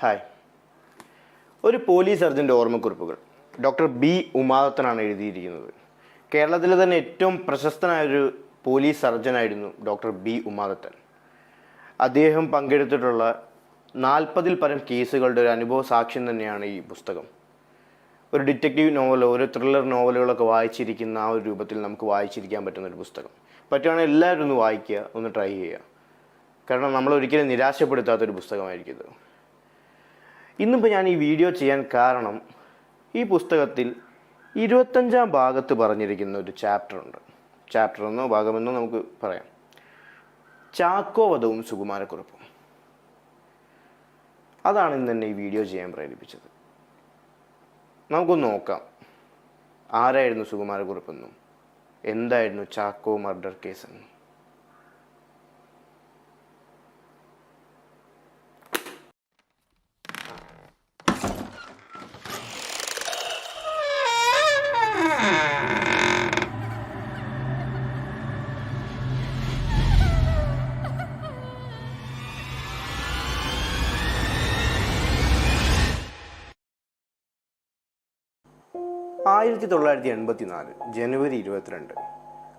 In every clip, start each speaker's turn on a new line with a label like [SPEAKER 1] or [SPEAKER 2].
[SPEAKER 1] Hi ഒരു police സർജന്റെ ഓർമ്മക്കുറിപ്പുകൾ. ഡോക്ടർ ബി ഉമാദത്തനാണ് എഴുതിയിരിക്കുന്നത്. കേരളത്തിലെ തന്നെ ഏറ്റവും പ്രശസ്തനായൊരു പോലീസ് സർജനായിരുന്നു ഡോക്ടർ ബി ഉമാദത്തൻ. അദ്ദേഹം പങ്കെടുത്തിട്ടുള്ള നാൽപ്പതിൽ പരം കേസുകളുടെ ഒരു അനുഭവ സാക്ഷ്യം തന്നെയാണ് ഈ പുസ്തകം. ഒരു ഡിറ്റക്റ്റീവ് നോവലോ ഒരു ത്രില്ലർ നോവലുകളൊക്കെ വായിച്ചിരിക്കുന്ന ആ ഒരു രൂപത്തിൽ നമുക്ക് വായിച്ചിരിക്കാൻ പറ്റുന്ന ഒരു പുസ്തകം. പറ്റുകയാണെങ്കിൽ എല്ലാവരും ഒന്ന് വായിക്കുക ഒന്ന് ട്രൈ ചെയ്യുക. കാരണം നമ്മൾ ഒരിക്കലും നിരാശപ്പെടുത്താത്തൊരു പുസ്തകമായിരിക്കും ഇത്. ഇന്നിപ്പോൾ ഞാൻ ഈ വീഡിയോ ചെയ്യാൻ കാരണം ഈ പുസ്തകത്തിൽ ഇരുപത്തഞ്ചാം ഭാഗത്ത് പറഞ്ഞിരിക്കുന്ന ഒരു ചാപ്റ്റർ ഉണ്ട്. ചാപ്റ്റർ എന്നോ ഭാഗമെന്നോ നമുക്ക് പറയാം. ചാക്കോവധവും സുകുമാരക്കുറിപ്പും. അതാണ് ഇന്ന് എന്നെ ഈ വീഡിയോ ചെയ്യാൻ പ്രേരിപ്പിച്ചത്. നമുക്കൊന്ന് നോക്കാം. ആരായിരുന്നു സുകുമാരക്കുറിപ്പെന്നും? എന്തായിരുന്നു ചാക്കോ മർഡർ കേസ് ആയിരത്തി തൊള്ളായിരത്തി എൺപത്തി നാല് ജനുവരി ഇരുപത്തിരണ്ട്.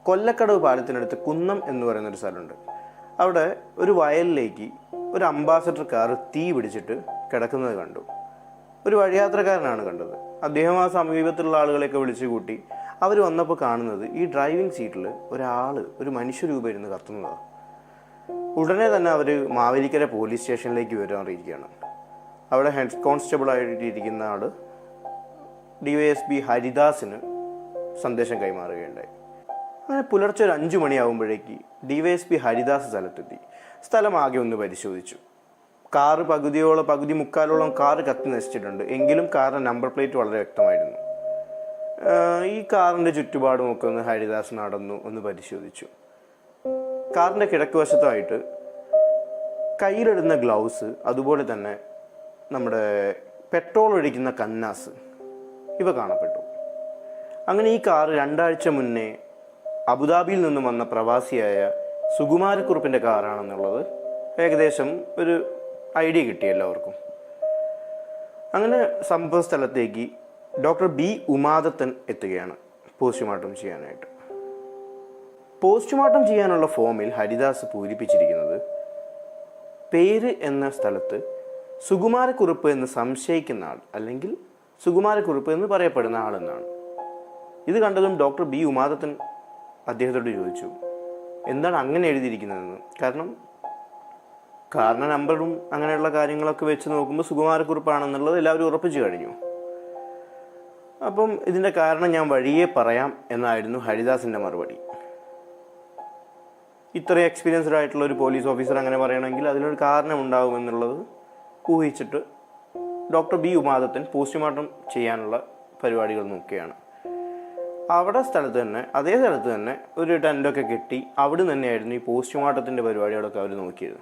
[SPEAKER 1] കൊല്ലക്കടവ് പാലത്തിനടുത്ത് കുന്നം എന്ന് പറയുന്നൊരു സ്ഥലമുണ്ട്. അവിടെ ഒരു വയലിലേക്ക് ഒരു അംബാസഡർ കാർ തീ പിടിച്ചിട്ട് കിടക്കുന്നത് കണ്ടു. ഒരു വഴിയാത്രക്കാരനാണ് കണ്ടത്. അദ്ദേഹം ആ സമീപത്തുള്ള ആളുകളെയൊക്കെ വിളിച്ചു കൂട്ടി അവർ വന്നപ്പോൾ കാണുന്നത് ഈ ഡ്രൈവിംഗ് സീറ്റിൽ ഒരാൾ ഒരു മനുഷ്യരൂപം ഇരുന്ന് കത്തുന്നതാണ് ഉടനെ തന്നെ അവർ മാവേലിക്കര പോലീസ് സ്റ്റേഷനിലേക്ക് വരാൻ അറിയിക്കുകയാണ് അവിടെ ഹെഡ് കോൺസ്റ്റബിൾ ആയിട്ടിരിക്കുന്ന ആൾ ഡി വൈ എസ് പി ഹരിദാസിന് സന്ദേശം കൈമാറുകയുണ്ടായി. അങ്ങനെ പുലർച്ചെ ഒരു അഞ്ചു മണിയാകുമ്പോഴേക്ക് D Y S P Haridas സ്ഥലത്തെത്തി. സ്ഥലം ആകെ ഒന്ന് പരിശോധിച്ചു. കാറ് പകുതിയോളം പകുതി മുക്കാലോളം കാറ് കത്തി നശിച്ചിട്ടുണ്ട്. എങ്കിലും കാറിന്റെ നമ്പർ പ്ലേറ്റ് വളരെ വ്യക്തമായിരുന്നു. ഈ കാറിന്റെ ചുറ്റുപാടും ഒക്കെ ഒന്ന് ഹരിദാസ് നടന്നു ഒന്ന് പരിശോധിച്ചു. കാറിന്റെ കിഴക്കുവശത്തായിട്ട് കയ്യിലിടുന്ന ഗ്ലൗസ് അതുപോലെ തന്നെ നമ്മുടെ പെട്രോൾ ഒഴിക്കുന്ന കന്നാസ് ഇവ കാണപ്പെട്ടു. അങ്ങനെ ഈ കാർ രണ്ടാഴ്ച മുന്നേ അബുദാബിയിൽ നിന്നും വന്ന പ്രവാസിയായ സുകുമാരക്കുറുപ്പിന്റെ കാറാണെന്നുള്ളത് ഏകദേശം ഒരു ഐഡിയ കിട്ടി എല്ലാവർക്കും. അങ്ങനെ സംഭവ സ്ഥലത്തേക്ക് ഡോക്ടർ ബി ഉമാദത്തൻ എത്തുകയാണ് പോസ്റ്റ്മോർട്ടം ചെയ്യാനായിട്ട്. പോസ്റ്റ്മോർട്ടം ചെയ്യാനുള്ള ഫോമിൽ ഹരിദാസ് പൂരിപ്പിച്ചിരിക്കുന്നത് പേര് എന്ന സ്ഥലത്ത് സുകുമാരക്കുറുപ്പ് എന്ന് സംശയിക്കുന്ന ആൾ അല്ലെങ്കിൽ സുകുമാരക്കുറുപ്പ് എന്ന് പറയപ്പെടുന്ന ആളെന്നാണ്. ഇത് കണ്ടതും ഡോക്ടർ ബി ഉമാദത്തൻ അദ്ദേഹത്തോട് ചോദിച്ചു എന്താണ് അങ്ങനെ എഴുതിയിരിക്കുന്നതെന്ന്? കാരണം കാരണ നമ്പറും അങ്ങനെയുള്ള കാര്യങ്ങളൊക്കെ വെച്ച് നോക്കുമ്പോൾ സുകുമാരക്കുറിപ്പാണെന്നുള്ളത് എല്ലാവരും ഉറപ്പിച്ചു കഴിഞ്ഞു. അപ്പം ഇതിന്റെ കാരണം ഞാൻ വഴിയെ പറയാം എന്നായിരുന്നു ഹരിദാസിന്റെ മറുപടി. ഇത്ര എക്സ്പീരിയൻസ്ഡ് ആയിട്ടുള്ള ഒരു പോലീസ് ഓഫീസർ അങ്ങനെ പറയണമെങ്കിൽ അതിനൊരു കാരണം ഉണ്ടാകുമെന്നുള്ളത് ഊഹിച്ചിട്ട് ഡോക്ടർ ബി ഉമാദത്തൻ പോസ്റ്റ്മോർട്ടം ചെയ്യാനുള്ള പരിപാടികൾ നോക്കുകയാണ്. അവിടെ സ്ഥലത്ത് തന്നെ അതേ സ്ഥലത്ത് തന്നെ ഒരു ടെന്റൊക്കെ കെട്ടി അവിടെ തന്നെയായിരുന്നു ഈ പോസ്റ്റ്മോർട്ടത്തിന്റെ പരിപാടികളൊക്കെ അവർ നോക്കിയത്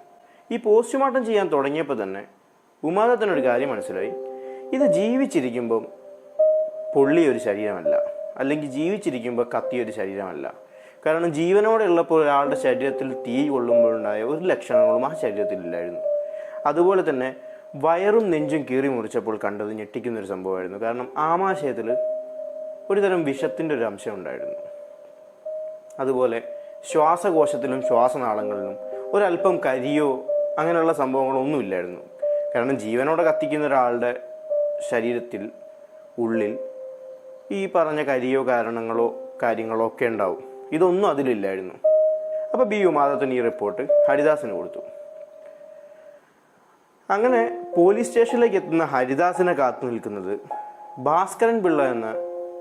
[SPEAKER 1] ഈ പോസ്റ്റ്മോർട്ടം ചെയ്യാൻ തുടങ്ങിയപ്പോൾ തന്നെ ഉമാദത്തിനൊരു കാര്യം മനസ്സിലായി. ഇത് ജീവിച്ചിരിക്കുമ്പം പൊള്ളിയ ഒരു ശരീരമല്ല അല്ലെങ്കിൽ ജീവിച്ചിരിക്കുമ്പോൾ കത്തിയൊരു ശരീരമല്ല. കാരണം ജീവനോടെ ഉള്ളപ്പോൾ ഒരാളുടെ ശരീരത്തിൽ തീ കൊള്ളുമ്പോഴുണ്ടായ ഒരു ലക്ഷണങ്ങളും ആ ശരീരത്തിലില്ലായിരുന്നു. അതുപോലെ തന്നെ വയറും നെഞ്ചും കീറി മുറിച്ചപ്പോൾ കണ്ടത് ഞെട്ടിക്കുന്നൊരു സംഭവമായിരുന്നു. കാരണം ആമാശയത്തിൽ ഒരുതരം വിഷത്തിന്റെ ഒരു അംശം ഉണ്ടായിരുന്നു. അതുപോലെ ശ്വാസകോശത്തിലും ശ്വാസനാളങ്ങളിലും ഒരല്പം കരിയോ അങ്ങനെയുള്ള സംഭവങ്ങളൊന്നും ഇല്ലായിരുന്നു. കാരണം ജീവനോടെ കത്തിക്കുന്ന ഒരാളുടെ ശരീരത്തിൽ ഉള്ളിൽ ഈ പറഞ്ഞ കരിയോ കാരണങ്ങളോ കാര്യങ്ങളോ ഒക്കെ ഉണ്ടാവും. ഇതൊന്നും അതിലില്ലായിരുന്നു. അപ്പോൾ ബി ഉമാദത്തിന് ഈ റിപ്പോർട്ട് ഹരിദാസിന് കൊടുത്തു. അങ്ങനെ പോലീസ് സ്റ്റേഷനിലേക്ക് എത്തുന്ന ഹരിദാസിനെ കാത്തു നിൽക്കുന്നത് ഭാസ്കരൻ പിള്ള എന്ന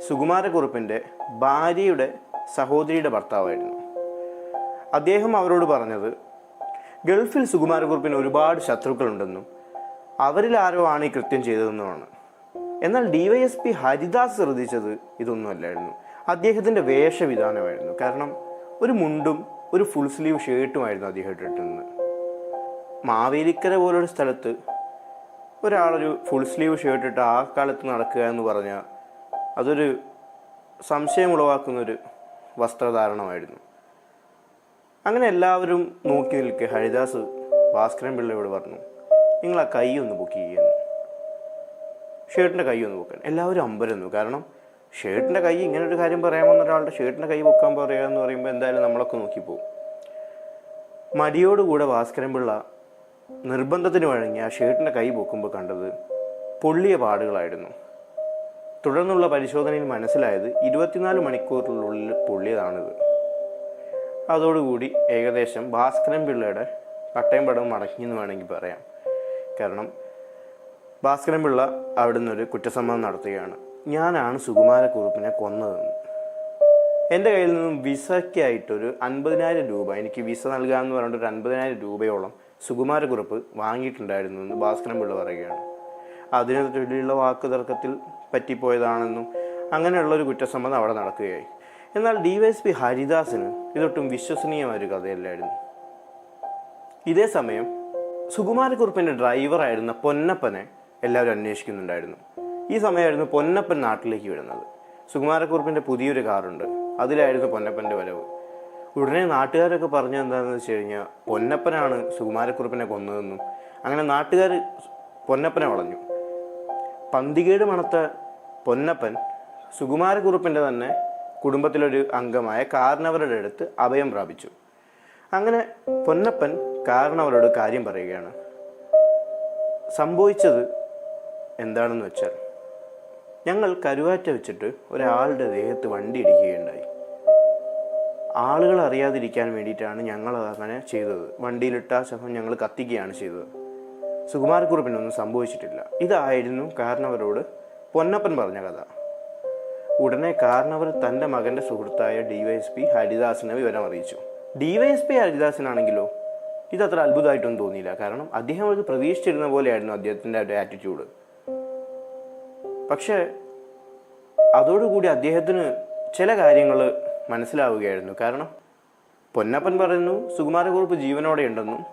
[SPEAKER 1] സുകുമാരക്കുറുപ്പിന്റെ ഭാര്യയുടെ സഹോദരിയുടെ ഭർത്താവായിരുന്നു. അദ്ദേഹം അവരോട് പറഞ്ഞത് ഗൾഫിൽ സുകുമാരക്കുറുപ്പിന് ഒരുപാട് ശത്രുക്കളുണ്ടെന്നും അവരിൽ ആരോ ആണ് ഈ കൃത്യം ചെയ്തതെന്നുമാണ്. എന്നാൽ ഡിവൈഎസ്പി ഹരിദാസ് ശ്രദ്ധിച്ചത് ഇതൊന്നുമല്ലായിരുന്നു. അദ്ദേഹത്തിന്റെ വേഷവിധാനമായിരുന്നു. കാരണം ഒരു മുണ്ടും ഒരു ഫുൾ സ്ലീവ് ഷർട്ടുമായിരുന്നു അദ്ദേഹം ഇട്ടിട്ടുള്ളത് മാവേലിക്കര പോലൊരു സ്ഥലത്ത് ഒരാളൊരു ഫുൾ സ്ലീവ് ഷർട്ട് ഇട്ട് ആ കാലത്ത് നടക്കുക എന്ന് പറഞ്ഞാൽ അതൊരു സംശയം ഉളവാക്കുന്നൊരു വസ്ത്രധാരണമായിരുന്നു. അങ്ങനെ എല്ലാവരും നോക്കി നിൽക്കെ ഹരിദാസ് ഭാസ്കരൻ പിള്ളയോട് പറഞ്ഞു നിങ്ങൾ ആ കൈ ഒന്ന് ബുക്ക് ചെയ്യുന്നു ഷർട്ടിന്റെ കൈ ഒന്ന് ബുക്കാൻ എല്ലാവരും അമ്പരന്നു കാരണം ഷർട്ടിന്റെ കൈ ഇങ്ങനെ ഒരു കാര്യം പറയാമെന്ന ഒരാളുടെ ഷർട്ടിന്റെ കൈ ബുക്കാൻ പറയുക എന്ന് പറയുമ്പോൾ എന്തായാലും നമ്മളൊക്കെ നോക്കിപ്പോവും. മടിയോടുകൂടെ ഭാസ്കരൻ പിള്ള നിർബന്ധത്തിന് വഴങ്ങി ആ ഷർട്ടിന്റെ കൈ പൊക്കുമ്പോൾ കണ്ടത് പൊള്ളിയ പാടുകളായിരുന്നു. തുടർന്നുള്ള പരിശോധനയിൽ മനസ്സിലായത് ഇരുപത്തിനാല് മണിക്കൂറിനുള്ളിൽ പൊള്ളിയതാണിത്. അതോടുകൂടി ഏകദേശം ഭാസ്കരൻ പിള്ളയുടെ പട്ടയം പടം മടങ്ങി എന്ന് വേണമെങ്കിൽ പറയാം. കാരണം ഭാസ്കരൻ പിള്ള അവിടെ നിന്നൊരു കുറ്റസമ്മതം നടത്തുകയാണ്. ഞാനാണ് സുകുമാരക്കുറുപ്പിനെ കൊന്നതെന്ന്. എന്റെ കയ്യിൽ നിന്നും വിസയ്ക്കായിട്ടൊരു അൻപതിനായിരം രൂപ എനിക്ക് വിസ നൽകാമെന്ന് പറഞ്ഞിട്ട് ഒരു അൻപതിനായിരം രൂപയോളം സുകുമാരക്കുറുപ്പ് വാങ്ങിയിട്ടുണ്ടായിരുന്നു എന്ന് ഭാസ്കരൻ പിള്ള പറയുകയാണ്. അതിനെ ചൊല്ലിയുള്ള വാക്ക് തർക്കത്തിൽ പറ്റിപ്പോയതാണെന്നും അങ്ങനെയുള്ള ഒരു കുറ്റസമ്മതം അവിടെ നടക്കുകയായി. എന്നാൽ ഡി വൈ എസ് പി ഹരിദാസിന് ഇതൊട്ടും വിശ്വസനീയമായ ഒരു കഥയല്ലായിരുന്നു. ഇതേ സമയം സുകുമാരക്കുറിപ്പിന്റെ ഡ്രൈവറായിരുന്ന പൊന്നപ്പനെ എല്ലാവരും അന്വേഷിക്കുന്നുണ്ടായിരുന്നു. ഈ സമയമായിരുന്നു പൊന്നപ്പൻ നാട്ടിലേക്ക് വരുന്നത് സുകുമാരക്കുറിപ്പിന്റെ പുതിയൊരു കാറുണ്ട്. അതിലായിരുന്നു പൊന്നപ്പന്റെ വരവ്. ഉടനെ നാട്ടുകാരൊക്കെ പറഞ്ഞത് എന്താണെന്ന് വെച്ച് കഴിഞ്ഞാൽ പൊന്നപ്പനാണ് സുകുമാരക്കുറുപ്പിനെ കൊന്നതെന്നും അങ്ങനെ നാട്ടുകാർ പൊന്നപ്പനെ വളഞ്ഞു. പന്തികേട് മണത്ത പൊന്നപ്പൻ സുകുമാരക്കുറുപ്പിന്റെ തന്നെ കുടുംബത്തിലൊരു അംഗമായ കാരണവരുടെ അടുത്ത് അഭയം പ്രാപിച്ചു. അങ്ങനെ പൊന്നപ്പൻ കാരണവരോട് കാര്യം പറയുകയാണ്. സംഭവിച്ചത് എന്താണെന്ന് വെച്ചാൽ ഞങ്ങൾ കരുവാറ്റ വെച്ചിട്ട് ഒരാളുടെ ദേഹത്ത് വണ്ടി ഇടിക്കുകയുണ്ടായി. ആളുകൾ അറിയാതിരിക്കാൻ വേണ്ടിയിട്ടാണ് ഞങ്ങൾ അങ്ങനെ ചെയ്തത്. വണ്ടിയിലിട്ട ശവം ഞങ്ങൾ കത്തിക്കുകയാണ് ചെയ്തത്. സുകുമാരക്കുറിപ്പിനൊന്നും സംഭവിച്ചിട്ടില്ല. ഇതായിരുന്നു കാരണവരോട് പൊന്നപ്പൻ പറഞ്ഞ കഥ. ഉടനെ കാരണവർ തന്റെ മകന്റെ സുഹൃത്തായ ഡിവൈഎസ്പി ഹരിദാസിനെ വിവരം അറിയിച്ചു. ഡിവൈഎസ്പി ഹരിദാസിനാണെങ്കിലോ? ഇതത്ര അത്ഭുതമായിട്ടൊന്നും തോന്നിയില്ല. കാരണം അദ്ദേഹം അത് പ്രതീക്ഷിച്ചിരുന്ന പോലെയായിരുന്നു അദ്ദേഹത്തിന്റെ ഒരു ആറ്റിറ്റ്യൂഡ് പക്ഷേ അതോടുകൂടി അദ്ദേഹത്തിന് ചില കാര്യങ്ങൾ മനസ്സിലാവുകയായിരുന്നു. കാരണം പൊന്നപ്പൻ പറയുന്നു സുകുമാരക്കുറുപ്പ് ജീവനോടെ ഉണ്ടെന്നും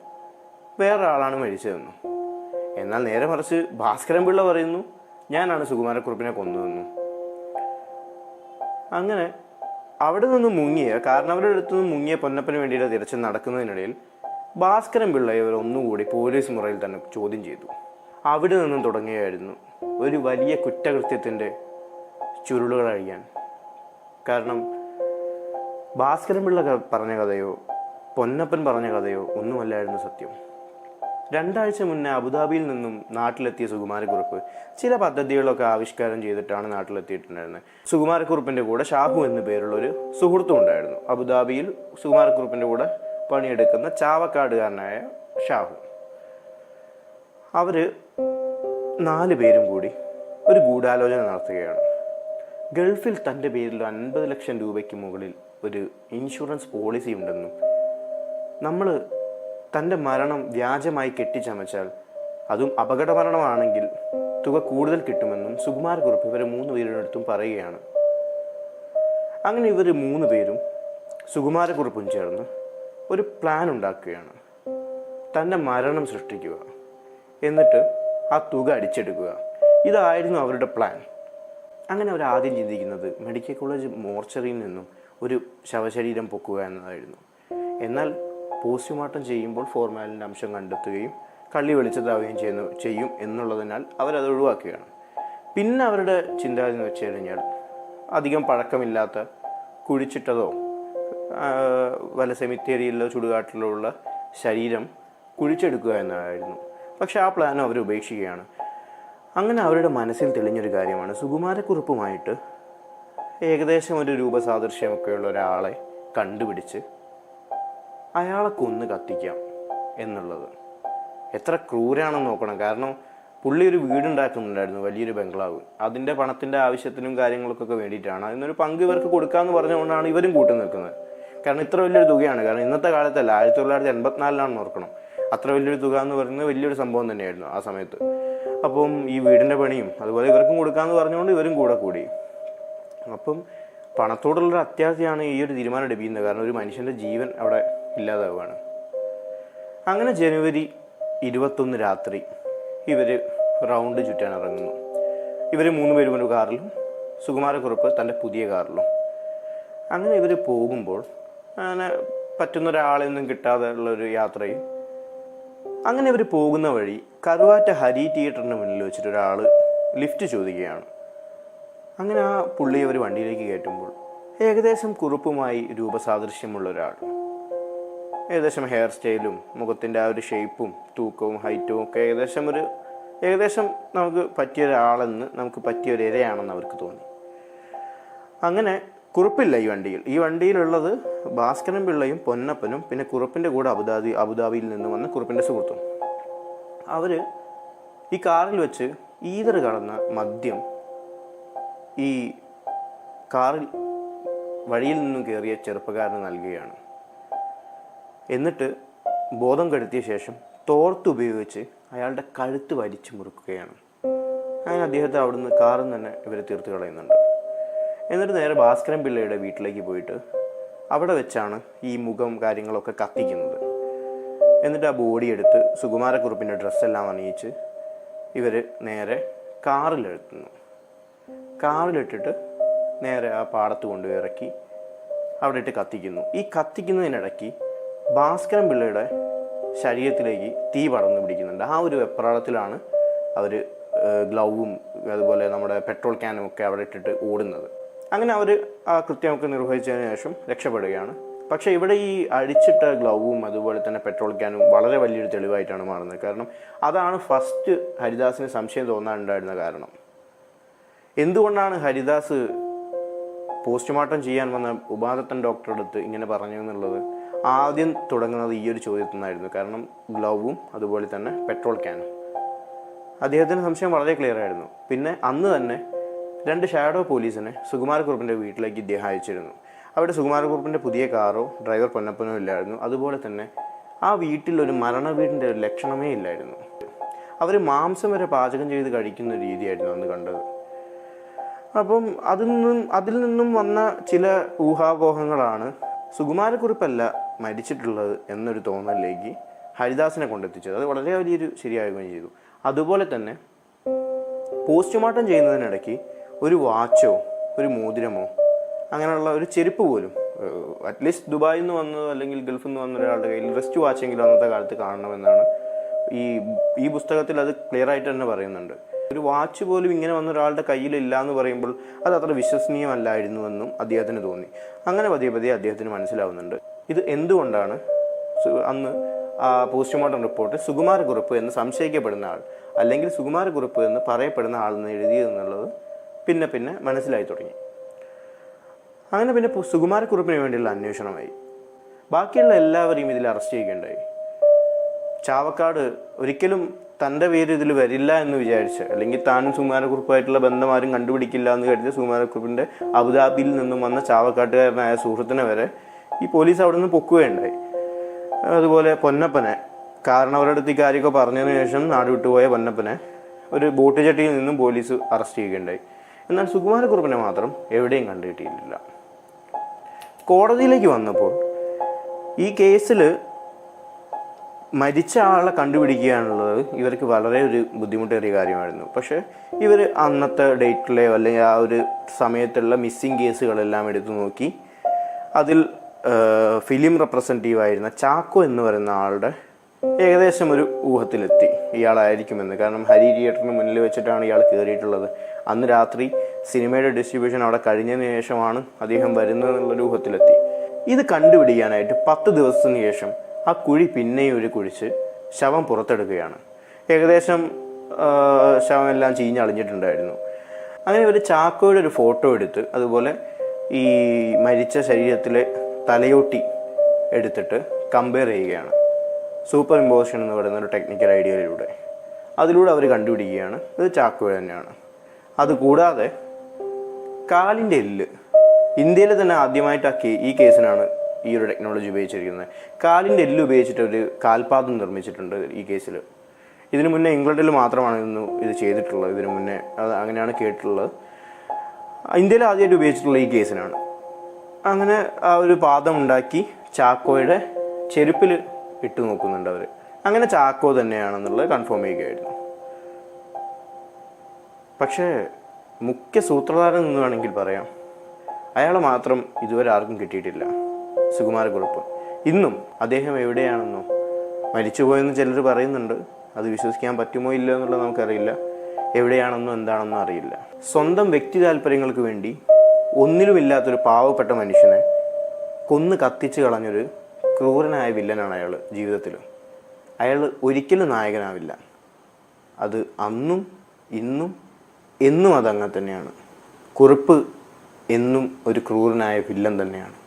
[SPEAKER 1] വേറൊരാളാണ് മരിച്ചതെന്നും. എന്നാൽ നേരെ മറിച്ച് ഭാസ്കരൻ പിള്ള പറയുന്നു ഞാനാണ് സുകുമാരക്കുറുപ്പിനെ കൊന്നതെന്നും. അങ്ങനെ അവിടെ നിന്ന് മുങ്ങിയ കാരണവരുടെ അടുത്തു നിന്ന് മുങ്ങിയ പൊന്നപ്പന് വേണ്ടിയിട്ട് തിരച്ചിൽ നടക്കുന്നതിനിടയിൽ ഭാസ്കരൻ പിള്ള ഇവർ ഒന്നുകൂടി പോലീസ് മുറയിൽ തന്നെ ചോദ്യം ചെയ്തു. അവിടെ നിന്നും തുടങ്ങിയായിരുന്നു ഒരു വലിയ കുറ്റകൃത്യത്തിന്റെ ചുരുളുകൾ അഴിയാൻ കാരണം ഭാസ്കരൻ പിള്ള പറഞ്ഞ കഥയോ പൊന്നപ്പൻ പറഞ്ഞ കഥയോ ഒന്നുമല്ലായിരുന്നു സത്യം. രണ്ടാഴ്ച മുന്നേ അബുദാബിയിൽ നിന്നും നാട്ടിലെത്തിയ സുകുമാരക്കുറുപ്പ് ചില പദ്ധതികളൊക്കെ ആവിഷ്കാരം ചെയ്തിട്ടാണ് നാട്ടിലെത്തിയിട്ടുണ്ടായിരുന്നത്. സുകുമാരക്കുറുപ്പിന്റെ കൂടെ ഷാഹു എന്ന പേരുള്ള ഒരു സുഹൃത്തും ഉണ്ടായിരുന്നു. അബുദാബിയിൽ സുകുമാരക്കുറുപ്പിന്റെ കൂടെ പണിയെടുക്കുന്ന ചാവക്കാടുകാരനായ ഷാഹു. അവർ നാല് പേരും കൂടി ഒരു ഗൂഢാലോചന നടത്തുകയാണ്. ഗൾഫിൽ തന്റെ പേരിൽ അൻപത് ലക്ഷം രൂപയ്ക്ക് മുകളിൽ ഒരു ഇൻഷുറൻസ് പോളിസി ഉണ്ടെന്നും നമ്മൾ തന്റെ മരണം വ്യാജമായി കെട്ടിച്ചമച്ചാൽ അതും അപകട മരണമാണെങ്കിൽ തുക കൂടുതൽ കിട്ടുമെന്നും സുകുമാരക്കുറുപ്പ് ഇവരെ മൂന്ന് പേരുടെ പറയുകയാണ്. അങ്ങനെ ഇവർ മൂന്ന് പേരും സുകുമാരക്കുറുപ്പും ചേർന്ന് ഒരു പ്ലാൻ ഉണ്ടാക്കുകയാണ്. തന്റെ മരണം സൃഷ്ടിക്കുക. എന്നിട്ട് ആ തുക അടിച്ചെടുക്കുക. ഇതായിരുന്നു അവരുടെ പ്ലാൻ അങ്ങനെ അവർ ആദ്യം ചിന്തിക്കുന്നത് മെഡിക്കൽ കോളേജ് മോർച്ചറിയിൽ നിന്നും ഒരു ശവശരീരം പൊക്കുക എന്നതായിരുന്നു. എന്നാൽ പോസ്റ്റ്മോർട്ടം ചെയ്യുമ്പോൾ ഫോർമാലിന്റെ അംശം കണ്ടെത്തുകയും കള്ളി വെളിച്ചതാവുകയും ചെയ്യുന്നു ചെയ്യും എന്നുള്ളതിനാൽ അവരത് ഒഴിവാക്കുകയാണ്. പിന്നെ അവരുടെ ചിന്താഗതി എന്ന് വെച്ച് കഴിഞ്ഞാൽ അധികം പഴക്കമില്ലാത്ത കുഴിച്ചിട്ടതോ വല സെമിത്തേരിയിലോ ചുടുകാട്ടിലോ ഉള്ള ശരീരം കുഴിച്ചെടുക്കുക എന്നതായിരുന്നു. പക്ഷെ ആ പ്ലാൻ അവർ ഉപേക്ഷിക്കുകയാണ്. അങ്ങനെ അവരുടെ മനസ്സിൽ തെളിഞ്ഞൊരു കാര്യമാണ് സുകുമാരക്കുറുപ്പുമായിട്ട് ഏകദേശം ഒരു രൂപസാദൃശ്യമൊക്കെയുള്ള ഒരാളെ കണ്ടുപിടിച്ച് അയാളെ കൊന്ന് കത്തിക്കാം എന്നുള്ളത്. എത്ര ക്രൂരാണെന്ന് നോക്കണം. കാരണം പുള്ളി ഒരു വീടുണ്ടാക്കുന്നുണ്ടായിരുന്നു വലിയൊരു ബംഗ്ലാവ്. അതിന്റെ പണത്തിന്റെ ആവശ്യത്തിനും കാര്യങ്ങൾക്കൊക്കെ വേണ്ടിയിട്ടാണ്. അതിനൊരു പങ്ക് ഇവർക്ക് കൊടുക്കാമെന്ന് പറഞ്ഞുകൊണ്ടാണ് ഇവരും കൂട്ടി നിൽക്കുന്നത്. കാരണം ഇത്ര വലിയൊരു തുകയാണ്. കാരണം ഇന്നത്തെ കാലത്തല്ല ആയിരത്തി തൊള്ളായിരത്തി എൺപത്തിനാലിലാണ് ഓർക്കണം. അത്ര വലിയൊരു തുക എന്ന് പറയുന്നത് വലിയൊരു സംഭവം തന്നെയായിരുന്നു ആ സമയത്ത്. അപ്പം ഈ വീടിന്റെ പണിയും അതുപോലെ ഇവർക്കും കൊടുക്കാമെന്ന് പറഞ്ഞുകൊണ്ട് ഇവരും കൂടെ കൂടി. അപ്പം പണത്തോടുള്ളൊരു അത്യാവശ്യമാണ് ഈ ഒരു തീരുമാനം എടുപ്പിക്കുന്നത്. കാരണം ഒരു മനുഷ്യന്റെ ജീവൻ അവിടെ ഇല്ലാതാവുകയാണ്. അങ്ങനെ ജനുവരി ഇരുപത്തൊന്ന് രാത്രി ഇവർ റൗണ്ട് ചുറ്റാൻ ഇറങ്ങുന്നു. ഇവർ മൂന്ന് പേരും ഒരു കാറിലും സുകുമാരക്കുറുപ്പ് തന്റെ പുതിയ കാറിലും. അങ്ങനെ ഇവർ പോകുമ്പോൾ അങ്ങനെ പറ്റുന്ന ഒരാളെയൊന്നും കിട്ടാതെ ഉള്ളൊരു യാത്രയും അങ്ങനെ ഇവർ പോകുന്ന വഴി കറുവാറ്റ ഹരി തിയേറ്ററിന് മുന്നിൽ വെച്ചിട്ട് ഒരാൾ ലിഫ്റ്റ് ചോദിക്കുകയാണ്. അങ്ങനെ ആ പുള്ളി അവർ വണ്ടിയിലേക്ക് കയറ്റുമ്പോൾ ഏകദേശം കുറുപ്പുമായി രൂപസാദൃശ്യമുള്ള ഒരാൾ. ഏകദേശം ഹെയർ സ്റ്റൈലും മുഖത്തിന്റെ ആ ഒരു ഷേപ്പും തൂക്കവും ഹൈറ്റും ഒക്കെ ഏകദേശം ഒരു ഏകദേശം നമുക്ക് പറ്റിയ ഒരാളെന്ന് നമുക്ക് പറ്റിയ ഒരു ഇരയാണെന്ന് അവർക്ക് തോന്നി. അങ്ങനെ കുറുപ്പില്ല ഈ വണ്ടിയിൽ. ഈ വണ്ടിയിലുള്ളത് ഭാസ്കരൻ പിള്ളയും പൊന്നപ്പനും പിന്നെ കുറുപ്പിന്റെ കൂടെ അബുദാബി അബുദാബിയിൽ നിന്ന് വന്ന കുറുപ്പിന്റെ സുഹൃത്തും. അവർ ഈ കാറിൽ വെച്ച് ഈതർ കടന്ന മദ്യം ഈ കാറിൽ വഴിയിൽ നിന്നും കയറിയ ചെറുപ്പക്കാരന് നൽകുകയാണ്. എന്നിട്ട് ബോധം കെടുത്തിയ ശേഷം തോർത്തുപയോഗിച്ച് അയാളുടെ കഴുത്ത് വലിച്ചു മുറുക്കുകയാണ്. അങ്ങനെ അദ്ദേഹത്തെ അവിടുന്ന് കാറിൽ തന്നെ ഇവർ തീർത്ത് കളയുന്നുണ്ട്. എന്നിട്ട് നേരെ ഭാസ്കരൻ പിള്ളയുടെ വീട്ടിലേക്ക് പോയിട്ട് അവിടെ വെച്ചാണ് ഈ മുഖം കാര്യങ്ങളൊക്കെ കത്തിക്കുന്നത്. എന്നിട്ട് ആ ബോഡി എടുത്ത് സുകുമാരക്കുറുപ്പിന്റെ ഡ്രസ്സെല്ലാം അണിയിച്ച് ഇവർ നേരെ കാറിലെത്തുന്നു. കാറിലിട്ടിട്ട് നേരെ ആ പാടത്ത് കൊണ്ടുപോയി ഇറക്കി അവിടെ ഇട്ട് കത്തിക്കുന്നു. ഈ കത്തിക്കുന്നതിനിടയ്ക്ക് ഭാസ്കരൻ പിള്ളയുടെ ശരീരത്തിലേക്ക് തീ പടർന്നു പിടിക്കുന്നുണ്ട്. ആ ഒരു വെപ്രാളത്തിലാണ് അവർ ഗ്ലൗവും അതുപോലെ നമ്മുടെ പെട്രോൾ ക്യാനും ഒക്കെ അവിടെ ഇട്ടിട്ട് ഓടുന്നത്. അങ്ങനെ അവർ ആ കൃത്യമൊക്കെ നിർവഹിച്ചതിന് ശേഷം രക്ഷപ്പെടുകയാണ്. പക്ഷേ ഇവിടെ ഈ അഴിച്ചിട്ട ഗ്ലൗവും അതുപോലെ തന്നെ പെട്രോൾ ക്യാനും വളരെ വലിയൊരു തെളിവായിട്ടാണ് മാറുന്നത്. കാരണം അതാണ് ഫസ്റ്റ് ഹരിദാസിന് സംശയം തോന്നാനുണ്ടായിരുന്ന കാരണം. എന്തുകൊണ്ടാണ് ഹരിദാസ് പോസ്റ്റ്മോർട്ടം ചെയ്യാൻ വന്ന ഉപാദത്തൻ ഡോക്ടറുടെ അടുത്ത് ഇങ്ങനെ പറഞ്ഞു എന്നുള്ളത് ആദ്യം തുടങ്ങുന്നത് ഈ ഒരു ചോദ്യത്തിൽ നിന്നായിരുന്നു. കാരണം ഗ്ലൗവും അതുപോലെ തന്നെ പെട്രോൾ ക്യാനും. അദ്ദേഹത്തിന്റെ സംശയം വളരെ ക്ലിയർ ആയിരുന്നു. പിന്നെ അന്ന് തന്നെ രണ്ട് ഷാഡോ പോലീസിനെ സുകുമാരക്കുറുപ്പിന്റെ വീട്ടിലേക്ക് ഇദ്ദേഹം അയച്ചിരുന്നു. അവിടെ സുകുമാരക്കുറുപ്പിന്റെ പുതിയ കാറോ ഡ്രൈവർ പൊന്നപ്പനോ ഇല്ലായിരുന്നു. അതുപോലെ തന്നെ ആ വീട്ടിൽ ഒരു മരണ വീടിന്റെ ഒരു ലക്ഷണമേ ഇല്ലായിരുന്നു. അവർ മാംസം വരെ പാചകം ചെയ്ത് കഴിക്കുന്ന രീതിയായിരുന്നു അന്ന് കണ്ടത്. അപ്പം അതിൽ നിന്നും അതിൽ നിന്നും വന്ന ചില ഊഹാപോഹങ്ങളാണ് സുകുമാരക്കുറിപ്പല്ല മരിച്ചിട്ടുള്ളത് എന്നൊരു തോന്നലിലേക്ക് ഹരിദാസിനെ കൊണ്ടെത്തിച്ചത്. അത് വളരെ വലിയൊരു ശരിയാവുകയും ചെയ്തു. അതുപോലെ തന്നെ പോസ്റ്റ്മോർട്ടം ചെയ്യുന്നതിനിടയ്ക്ക് ഒരു വാച്ചോ ഒരു മോതിരമോ അങ്ങനെയുള്ള ഒരു ചെരുപ്പ് പോലും അറ്റ്ലീസ്റ്റ് ദുബായിൽ നിന്ന് വന്നതോ അല്ലെങ്കിൽ ഗൾഫിൽ നിന്ന് വന്ന ഒരാളുടെ കയ്യിൽ റിസ്റ്റ് വാച്ചെങ്കിലും അന്നത്തെ കാലത്ത് കാണണമെന്നാണ് ഈ ഈ പുസ്തകത്തിൽ അത് ക്ലിയർ ആയിട്ട് തന്നെ പറയുന്നുണ്ട്. ഒരു വാച്ച് പോലും ഇങ്ങനെ വന്ന ഒരാളുടെ കയ്യിലില്ല എന്ന് പറയുമ്പോൾ അത് അത്ര വിശ്വസനീയമല്ലായിരുന്നുവെന്നും അദ്ദേഹത്തിന് തോന്നി. അങ്ങനെ പതിയെ പതിയെ അദ്ദേഹത്തിന് മനസ്സിലാവുന്നുണ്ട്. ഇത് എന്തുകൊണ്ടാണ്? അന്ന് പോസ്റ്റ്മോർട്ടം റിപ്പോർട്ട് സുകുമാരക്കുറുപ്പ് എന്ന് സംശയിക്കപ്പെടുന്ന ആൾ അല്ലെങ്കിൽ സുകുമാരക്കുറുപ്പ് എന്ന് പറയപ്പെടുന്ന ആളെന്ന് എഴുതിയതെന്നുള്ളത് പിന്നെ പിന്നെ മനസ്സിലായി തുടങ്ങി. അങ്ങനെ പിന്നെ സുകുമാരക്കുറുപ്പിന് വേണ്ടിയുള്ള അന്വേഷണമായി. ബാക്കിയുള്ള എല്ലാവരെയും ഇതിൽ അറസ്റ്റ് ചെയ്യുകയുണ്ടായി. ചാവക്കാട് ഒരിക്കലും തന്റെ പേര് ഇതിൽ വരില്ല എന്ന് വിചാരിച്ച് അല്ലെങ്കിൽ താനും സുകുമാരക്കുറുപ്പായിട്ടുള്ള ബന്ധം ആരും കണ്ടുപിടിക്കില്ല എന്ന് കരുതിയ സുകുമാരക്കുറുപ്പിന്റെ അബുദാബിയിൽ നിന്നും വന്ന ചാവക്കാട്ടുകാരനായ സുഹൃത്തിനെ വരെ ഈ പോലീസ് അവിടെ നിന്ന് പൊക്കുകയുണ്ടായി. അതുപോലെ പൊന്നപ്പനെ കാരണം അവരുടെ അടുത്ത് ഇക്കാര്യമൊക്കെ കാര്യമൊക്കെ പറഞ്ഞതിന് ശേഷം നാട് വിട്ടുപോയ പൊന്നപ്പനെ ഒരു ബോട്ട് ചട്ടിയിൽ നിന്നും പോലീസ് അറസ്റ്റ് ചെയ്യുകയുണ്ടായി. എന്നാൽ സുകുമാരക്കുറുപ്പിനെ മാത്രം എവിടെയും കണ്ടുകിട്ടിയിട്ടില്ല. കോടതിയിലേക്ക് വന്നപ്പോൾ ഈ കേസിൽ മരിച്ച ആളെ കണ്ടുപിടിക്കുക എന്നുള്ളത് ഇവർക്ക് വളരെ ഒരു ബുദ്ധിമുട്ടേറിയ കാര്യമായിരുന്നു. പക്ഷേ ഇവർ അന്നത്തെ ഡേറ്റിലെയോ അല്ലെങ്കിൽ ആ ഒരു സമയത്തുള്ള മിസ്സിംഗ് കേസുകളെല്ലാം എടുത്തു നോക്കി. അതിൽ ഫിലിം റെപ്രസെന്റീവ് ആയിരുന്ന ചാക്കോ എന്ന് പറയുന്ന ആളുടെ ഏകദേശം ഒരു ഊഹത്തിലെത്തി. ഇയാളായിരിക്കുമെന്ന്. കാരണം ഹരി തിയേറ്ററിന് മുന്നിൽ വെച്ചിട്ടാണ് ഇയാൾ കയറിയിട്ടുള്ളത്. അന്ന് രാത്രി സിനിമയുടെ ഡിസ്ട്രിബ്യൂഷൻ അവിടെ കഴിഞ്ഞതിന് ശേഷമാണ് അദ്ദേഹം വരുന്നതെന്നുള്ള ഊഹത്തിലെത്തി. ഇത് കണ്ടുപിടിക്കാനായിട്ട് പത്ത് ദിവസത്തിന് ശേഷം ആ കുഴി പിന്നെയും ഒരു കുഴിച്ച് ശവം പുറത്തെടുക്കുകയാണ്. ഏകദേശം ശവമെല്ലാം ചീഞ്ഞളിഞ്ഞിട്ടുണ്ടായിരുന്നു. അങ്ങനെ ഒരു ചാക്കോയുടെ ഒരു ഫോട്ടോ എടുത്ത് അതുപോലെ ഈ മരിച്ച ശരീരത്തിലെ തലയോട്ടി എടുത്തിട്ട് കമ്പയർ ചെയ്യുകയാണ്. സൂപ്പർ ഇമ്പോസിഷൻ എന്ന് പറയുന്ന ഒരു ടെക്നിക്കൽ ഐഡിയയിലൂടെ അതിലൂടെ അവർ കണ്ടുപിടിക്കുകയാണ്. ഇത് ചാക്കോ തന്നെയാണ്. അതുകൂടാതെ കാലിന്റെ എല്ല്. ഇന്ത്യയിൽ തന്നെ ആദ്യമായിട്ട് ആ ഈ കേസിനാണ് ഈ ഒരു ടെക്നോളജി ഉപയോഗിച്ചിരിക്കുന്നത്. കാലിന്റെ എല്ല് ഉപയോഗിച്ചിട്ട് ഒരു കാൽപാദം നിർമ്മിച്ചിട്ടുണ്ട് ഈ കേസിൽ ഇതിനു മുന്നേ ഇംഗ്ലണ്ടിൽ മാത്രമാണ് ഇന്ന് ഇത് ചെയ്തിട്ടുള്ളത്. ഇതിനു മുന്നേ അത് അങ്ങനെയാണ് കേട്ടിട്ടുള്ളത്. ഇന്ത്യയിൽ ആദ്യമായിട്ട് ഉപയോഗിച്ചിട്ടുള്ള ഈ കേസിനാണ്. അങ്ങനെ ആ ഒരു പാദം ഉണ്ടാക്കി ചാക്കോയുടെ ചെരുപ്പിൽ ഇട്ട് നോക്കുന്നുണ്ട് അവർ അങ്ങനെ ചാക്കോ തന്നെയാണെന്നുള്ളത് കൺഫേം ചെയ്യുകയായിരുന്നു. പക്ഷേ മുഖ്യ സൂത്രധാരൻ എന്ന് വേണമെങ്കിൽ പറയാം. അയാളെ മാത്രം ഇതുവരെ ആർക്കും കിട്ടിയിട്ടില്ല. സുകുമാരക്കുറുപ്പ് ഇന്നും അദ്ദേഹം എവിടെയാണെന്നോ? മരിച്ചുപോയെന്ന് ചിലർ പറയുന്നുണ്ട്. അത് വിശ്വസിക്കാൻ പറ്റുമോ ഇല്ലയോ എന്നുള്ളത് നമുക്കറിയില്ല. എവിടെയാണെന്നോ എന്താണെന്നോ അറിയില്ല. സ്വന്തം വ്യക്തി താല്പര്യങ്ങൾക്ക് വേണ്ടി ഒന്നിലുമില്ലാത്തൊരു പാവപ്പെട്ട മനുഷ്യനെ കൊന്നു കത്തിച്ച് കളഞ്ഞൊരു ക്രൂരനായ വില്ലനാണ് അയാൾ ജീവിതത്തിൽ അയാൾ ഒരിക്കലും നായകനാവില്ല. അത് അന്നും ഇന്നും എന്നും അതങ്ങനെ തന്നെയാണ്. കുറിപ്പ് എന്നും ഒരു ക്രൂരനായ വില്ലൻ തന്നെയാണ്.